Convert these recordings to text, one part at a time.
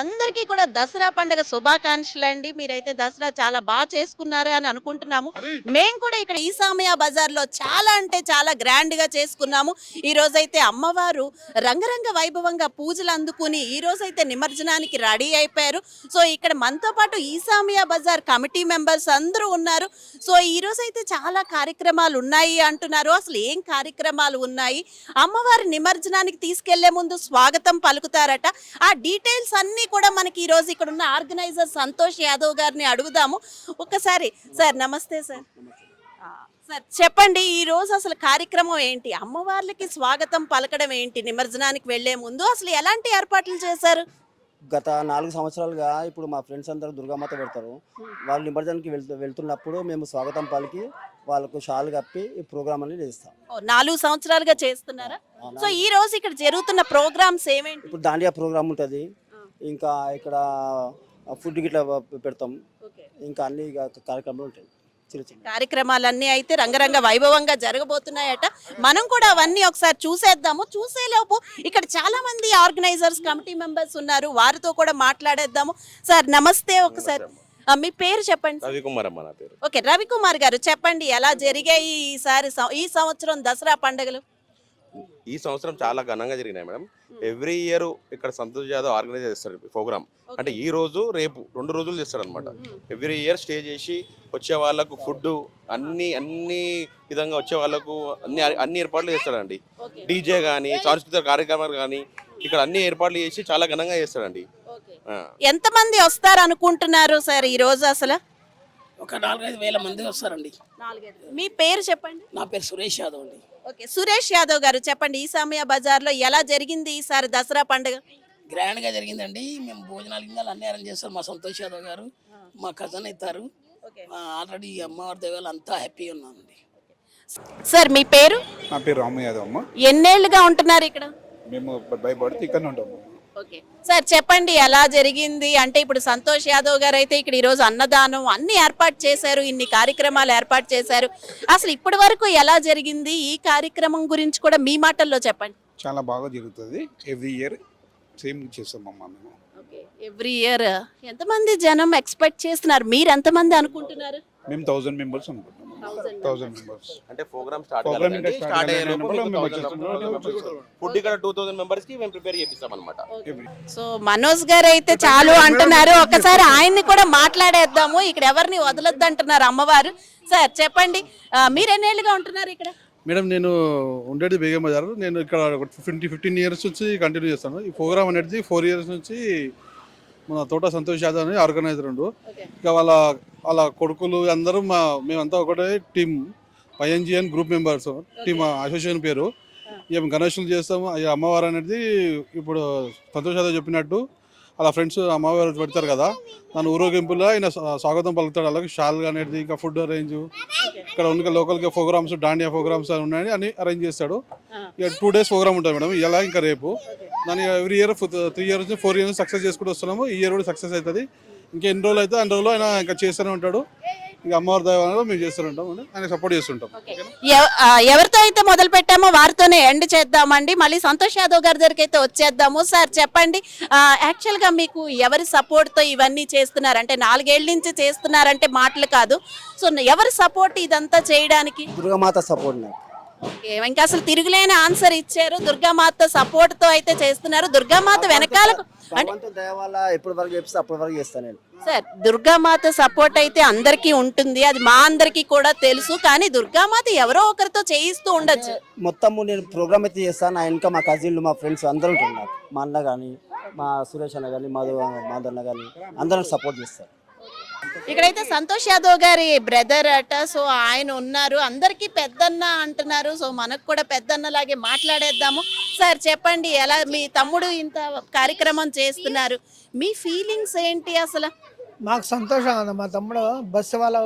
అందరికీ కూడా దసరా పండుగ శుభాకాంక్షలు అండి. మీరైతే దసరా చాలా బాగా చేసుకున్నారు అని అనుకుంటున్నాము. మేము కూడా ఇక్కడ ఈసామయ బజార్లో చాలా అంటే చాలా గ్రాండ్గా చేసుకున్నాము. ఈ రోజైతే అమ్మవారు రంగరంగ వైభవంగా పూజలు అందుకుని ఈ రోజైతే నిమజ్జనానికి రెడీ అయిపోయారు. సో ఇక్కడ మనతో పాటు ఈసామయ బజార్ కమిటీ మెంబర్స్ అందరూ ఉన్నారు. సో ఈ రోజైతే చాలా కార్యక్రమాలు ఉన్నాయి అంటున్నారు. అసలు ఏం కార్యక్రమాలు ఉన్నాయి? అమ్మవారి నిమజ్జనానికి తీసుకెళ్ళే ముందు స్వాగతం పలుకుతారట. ఆ డీటెయిల్స్ అన్ని కూడా మనకి ఈ రోజు ఇక్కడ ఉన్న ఆర్గనైజర్ సంతోష్ యాదవ్ గారిని అడుగుదాము. ఒక్కసారి సార్ నమస్తే సార్. సార్ చెప్పండి ఈ రోజు అసలు కార్యక్రమం ఏంటి? అమ్మవార్లకి స్వాగతం పలకడం ఏంటి? నిమజ్జనానికి వెళ్ళే ముందు అసలు ఎలాంటి ఏర్పాట్లు చేశారు? గత నాలుగు సంవత్సరాలుగా ఇప్పుడు మా ఫ్రెండ్స్ అందరూ దుర్గామాత పెడతారు. వాళ్ళు నిమజ్జనానికి వెళ్తూ వెళ్తున్నప్పుడు మేము స్వాగతం పలికి వాళ్ళకు షాల్ కప్పి ఈ ప్రోగ్రామ్ అనేది చేస్తాం. నాలుగు సంవత్సరాలుగా చేస్తున్నారా? సో ఈ రోజు ఇక్కడ జరుగుతున్న ప్రోగ్రామ్స్ ఏమేంటి? ఇప్పుడు దాండియా ప్రోగ్రామ్ ఉంటుంది. ఇంకా ఇక్కడ ఫుడ్ గిట్లా పెడతాం. ఇంకా అన్ని కార్యక్రమాలు ఉంటాయి. కార్యక్రమాలన్నీ అయితే రంగరంగ వైభవంగా జరగబోతున్నాయట. మనం కూడా అవన్నీ ఒకసారి చూసేద్దాము. చూసేలోపు ఇక్కడ చాలా మంది ఆర్గనైజర్స్ కమిటీ మెంబర్స్ ఉన్నారు. వారితో కూడా మాట్లాడేద్దాము. సార్ నమస్తే ఒకసారి. మీ పేరు చెప్పండి. రవికుమార్ అమ్మ నా పేరు. ఓకే రవికుమార్ గారు చెప్పండి ఎలా జరిగాయి ఈసారి ఈ సంవత్సరం దసరా పండుగలు? ఈ సంవత్సరం చాలా ఘనంగా జరిగినాయి మేడం. ఎవ్రీ ఇయర్ ఇక్కడ సంతోష్ యాదవ్ ఆర్గనైజ్ చేస్తారు ప్రోగ్రామ్ అంటే ఈ రోజు రేపు రెండు రోజులు చేస్తారు అనమాట ఎవ్రీ ఇయర్ స్టే చేసి వచ్చే వాళ్ళకు ఫుడ్ అన్ని అన్ని విధంగా వచ్చే వాళ్ళకు అన్ని అన్ని ఏర్పాట్లు చేస్తాడండి. డీజే కానీ సాంస్కృతిక కార్యక్రమాలు కానీ ఇక్కడ అన్ని ఏర్పాట్లు చేసి చాలా ఘనంగా చేస్తాడండి. ఎంతమంది వస్తారు అనుకుంటున్నారు సార్ ఈ రోజు అసలు? ఒక నాలుగైదు వేల మంది వస్తారండి. మీ పేరు చెప్పండి. నా పేరు సురేష్ యాదవ్ అండి. ఓకే సురేష్ యాదవ్ గారు చెప్పండి ఈ సమయ బజార్లో ఎలా జరిగింది ఈసారి దసరా పండుగ? గ్రాండ్గా జరిగిందండి. మేము భోజనాలు గింజాలు అన్ని అరేంజ్ చేస్తారు మా సంతోష్ యాదవ్ గారు మా కజన్ ఇస్తారు ఆల్రెడీ అమ్మవారి దేవాలు అంతా హ్యాపీగా ఉన్నామండి. సార్ మీ పేరు? నా పేరు రాము యాదవ్ అమ్మ. ఎన్నేళ్ళుగా ఉంటున్నారు ఇక్కడ? మేము బై బర్త్ ఇక్కడనే ఉంటాము. ఓకే. సార్ చెప్పండి ఎలా జరిగింది? అంటే ఇప్పుడు సంతోష్ యాదవ్ గారు అయితే ఇక్కడ ఈరోజు అన్నదానం అన్ని ఏర్పాటు చేశారు ఇన్ని కార్యక్రమాలు ఏర్పాటు చేశారు. అసలు ఇప్పటి వరకు ఎలా జరిగింది? ఈ కార్యక్రమం గురించి కూడా మీ మాటల్లో చెప్పండి. చాలా బాగా జరుగుతుంది. ఎవ్రీ ఇయర్ సేమ్ చేస్తామమ్మ మేము. ఎవ్రీ ఇయర్ ఎంతమంది జనం ఎక్స్పెక్ట్ చేస్తున్నారు? మీరు ఎంతమంది అనుకుంటున్నారు? మేము థౌజండ్ మెంబర్స్ అనుకుంటున్నాం. థౌజండ్ మెంబర్స్ అంటే ప్రోగ్రామ్ స్టార్ట్ Program ఇంకా start స్టార్ట్ అయ్యే కాలేదు. లోపు మేము వచ్చేస్తాం. ఫుడ్ ఇక్కడ టూ థౌసండ్ మెంబర్స్కి మేము ప్రిపేర్ చేపిస్తాం అనమాట సో మనోజ్ గారు అయితే చాలు అంటున్నారు. ఒకసారి ఆయన్ని కూడా మాట్లాడేద్దాము. ఇక్కడ ఎవరిని వదలొద్దు అంటున్నారు అమ్మవారు? సార్ చెప్పండి. ఆ, మీరు ఎన్నేళ్ళుగా ఉంటున్నారు ఇక్కడ? మేడం నేను ఉండేది బేగం బజార్ నేను ఇక్కడ ఫిఫ్టీ ఫిఫ్టీన్ ఇయర్స్ నుంచి కంటిన్యూ చేస్తాను. ఈ ప్రోగ్రామ్ అనేది ఫోర్ ఇయర్స్ నుంచి మన తోట సంతోష్ యాదవ్ అని ఆర్గనైజర్ ఉండు. ఇంకా వాళ్ళ వాళ్ళ కొడుకులు అందరూ మా మేమంతా ఒకటే team YNGN group members team association పేరు. ఇక గణేషులు చేస్తాము అమ్మవారు అనేది ఇప్పుడు సంతోష్ యాదవ్ చెప్పినట్టు అలా ఫ్రెండ్స్ అమ్మవారు పెడతారు కదా దాని ఊరేగింపులో ఆయన స్వా- స్వాగతం పలుకుతాడు. అలాగే షాల్ అనేది ఇంకా ఫుడ్ అరేంజ్ ఇక్కడ ఉన్న లోకల్గా ప్రోగ్రామ్స్ డాండియా ప్రోగ్రామ్స్ అని ఉన్నాయి అని అరేంజ్ చేస్తాడు. ఇక టూ డేస్ ప్రోగ్రామ్ ఉంటుంది మేడం ఇలా ఇంకా రేపు. దాని every year three years four years success చేసుకుంటూ వస్తున్నాము. ఈ ఇయర్ కూడా సక్సెస్ అవుతుంది. ఇంకా ఎన్ని రోజులు అయితే అన్ని రోజులు ఆయన ఇంకా చేస్తూనే ఉంటాడు. ఇక అమ్మవారి దైవం మేము అని ఆయన సపోర్ట్ చేస్తుంటాం. ఎవ- ఆ, ఎవరితో అయితే మొదలు పెట్టామో వారితోనే ఎండ్ చేద్దామండి. మళ్ళీ సంతోష్ యాదవ్ గారి దగ్గరికి అయితే వచ్చేద్దాము. సార్ చెప్పండి. యాక్చువల్గా మీకు ఎవరి సపోర్ట్తో ఇవన్నీ చేస్తున్నారు? అంటే నాలుగేళ్ళ నుంచి చేస్తున్నారంటే మాటలు కాదు. సో ఎవరి సపోర్ట్ ఇదంతా చేయడానికి? దుర్గామాత సపోర్ట్ నాకు. ఓకే, ఇంకా అసలు తిరుగులేని ఆన్సర్ ఇచ్చారు. దుర్గామాత సపోర్ట్తో అయితే చేస్తున్నారు. దుర్గామాత వెనకాల వరకు చేపిస్తే అప్పటి వరకు చేస్తాను నేను. సార్ దుర్గామాత సపోర్ట్ అయితే అందరికీ ఉంటుంది. అది మా అందరికీ కూడా తెలుసు. కానీ దుర్గామాత ఎవరో ఒకరితో చేయిస్తూ ఉండొచ్చు. మొత్తము నేను ప్రోగ్రామ్ అయితే చేస్తాను. నా ఇంకా మా కజిన్లు మా ఫ్రెండ్స్ అందరూ ఉంటారు నాకు. మా అన్న కానీ మా సురేష్ అన్న కానీ మాధవ్ మాధన్న కానీ అందరూ సపోర్ట్ చేస్తారు. ఇక్కడైతే సంతోష్ యాదవ్ గారి బ్రదర్ అట. సో ఆయన ఉన్నారు. అందరికీ పెద్దన్న అంటున్నారు. సో మనకు కూడా పెద్దన్న లాగే మాట్లాడేద్దాము. సార్ చెప్పండి ఎలా మీ తమ్ముడు ఇంత కార్యక్రమం చేస్తున్నారు? మీ ఫీలింగ్స్ ఏంటి అసలు? మాకు సంతోషంగా ఉంది మా తమ్ముడు బస్సు వాళ్ళ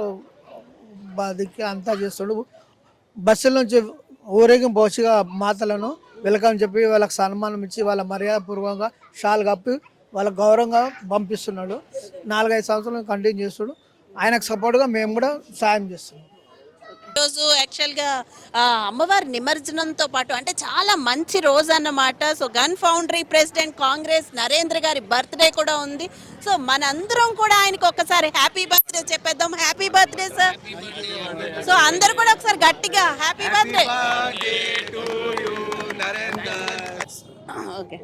దిక్కు అంతా చేస్తాడు. బస్సుల నుంచి ఊరేగింపు వచ్చిగా మాతలను వెల్కమ్ చెప్పి వాళ్ళకి సన్మానం ఇచ్చి వాళ్ళ మర్యాదపూర్వకంగా షాల్ కప్పి వాళ్ళ గౌరవంగా పంపిస్తున్నాడు. నాలుగైదు సంవత్సరాలు కంటిన్యూ చేస్తాడు ఆయనకు సపోర్ట్గా మేము కూడా సాయం చేస్తున్నాం. రోజు యాక్చువల్గా అమ్మవారి నిమజ్జనంతో పాటు అంటే చాలా మంచి రోజు అన్నమాట. So gun foundry president Congress Narendra గారి బర్త్డే కూడా ఉంది. సో మనందరం కూడా ఆయనకి ఒక్కసారి హ్యాపీ బర్త్డే చెప్పేద్దాం. హ్యాపీ బర్త్డే సార్ సో అందరూ కూడా ఒకసారి గట్టిగా హ్యాపీ బర్త్డే ఓకే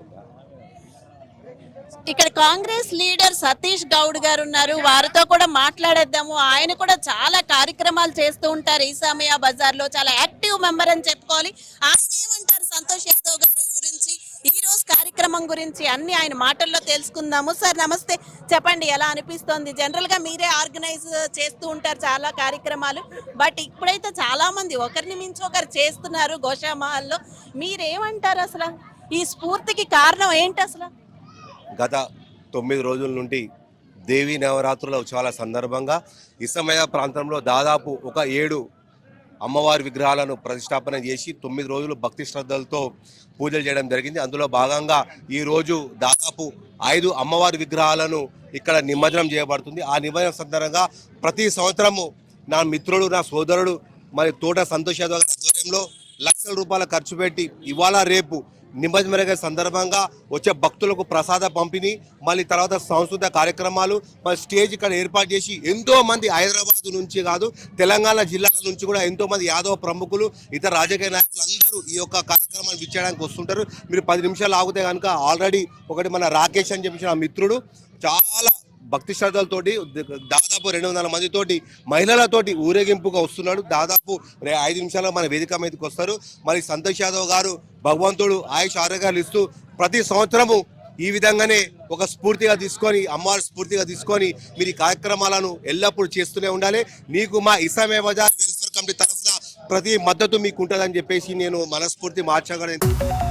ఇక్కడ కాంగ్రెస్ లీడర్ సతీష్ గౌడ్ గారు ఉన్నారు. వారితో కూడా మాట్లాడేద్దాము. ఆయన కూడా చాలా కార్యక్రమాలు చేస్తూ ఉంటారు. ఈసామియా బజార్లో చాలా యాక్టివ్ మెంబర్ అని చెప్పుకోవాలి. ఆయన ఏమంటారు? సంతోష్ యాదవ్ గారి గురించి ఈ రోజు కార్యక్రమం గురించి అన్ని ఆయన మాటల్లో తెలుసుకుందాము. సార్ నమస్తే. చెప్పండి ఎలా అనిపిస్తోంది? జనరల్గా మీరే ఆర్గనైజ్ చేస్తూ ఉంటారు చాలా కార్యక్రమాలు. బట్ ఇప్పుడైతే చాలా మంది ఒకరిని మించి ఒకరు చేస్తున్నారు గోషామహల్లో మీరేమంటారు అసలు? ఈ స్ఫూర్తికి కారణం ఏంటి అసలు? గత తొమ్మిది రోజుల నుండి దేవీ నవరాత్రుల ఉత్సవాల సందర్భంగా ఇసమయ ప్రాంతంలో దాదాపు ఒక ఏడు అమ్మవారి విగ్రహాలను ప్రతిష్టాపన చేసి తొమ్మిది రోజులు భక్తి శ్రద్ధలతో పూజలు చేయడం జరిగింది. అందులో భాగంగా ఈరోజు దాదాపు ఐదు అమ్మవారి విగ్రహాలను ఇక్కడ నిమజ్జనం చేయబడుతుంది. ఆ నిమజ్జనం సందర్భంగా ప్రతి సంవత్సరము నా మిత్రుడు నా సోదరుడు మరి తోట సంతోష్ యాదవ్ ఆధ్వర్యంలో లక్షల రూపాయల ఖర్చు పెట్టి ఇవాళ రేపు నిమజ్జన సందర్భంగా వచ్చే భక్తులకు ప్రసాద పంపిణీ మళ్ళీ తర్వాత సాంస్కృతిక కార్యక్రమాలు మరి స్టేజ్ ఇక్కడ ఏర్పాటు చేసి ఎంతో మంది హైదరాబాద్ నుంచి కాదు తెలంగాణ జిల్లాల నుంచి కూడా ఎంతో మంది యాదవ ప్రముఖులు ఇతర రాజకీయ నాయకులు అందరూ ఈ యొక్క కార్యక్రమాన్ని విచ్చేయడానికి వస్తుంటారు. మీరు పది నిమిషాలు ఆగితే కనుక ఆల్రెడీ ఒకటి మన రాకేష్ అని చెప్పిన మిత్రుడు భక్తి శ్రద్ధలతోటి దాదాపు రెండు వందల మందితోటి మహిళలతోటి ఊరేగింపుగా వస్తున్నాడు. దాదాపు ఐదు నిమిషాల్లో మన వేదిక మీదకి వస్తారు. మరి సంతోష్ యాదవ్ గారు భగవంతుడు ఆయుష్ ఆరోగ్యాలు ఇస్తూ ప్రతి సంవత్సరము ఈ విధంగానే ఒక స్ఫూర్తిగా తీసుకొని అమ్మవారి స్ఫూర్తిగా తీసుకొని మీరు ఈ కార్యక్రమాలను ఎల్లప్పుడూ చేస్తూనే ఉండాలి. మీకు మా ఇసామే బజార్ వెల్ఫేర్ కమిటీ తరఫున ప్రతి మద్దతు మీకు ఉంటుందని చెప్పేసి నేను మనస్ఫూర్తి మార్చగలను.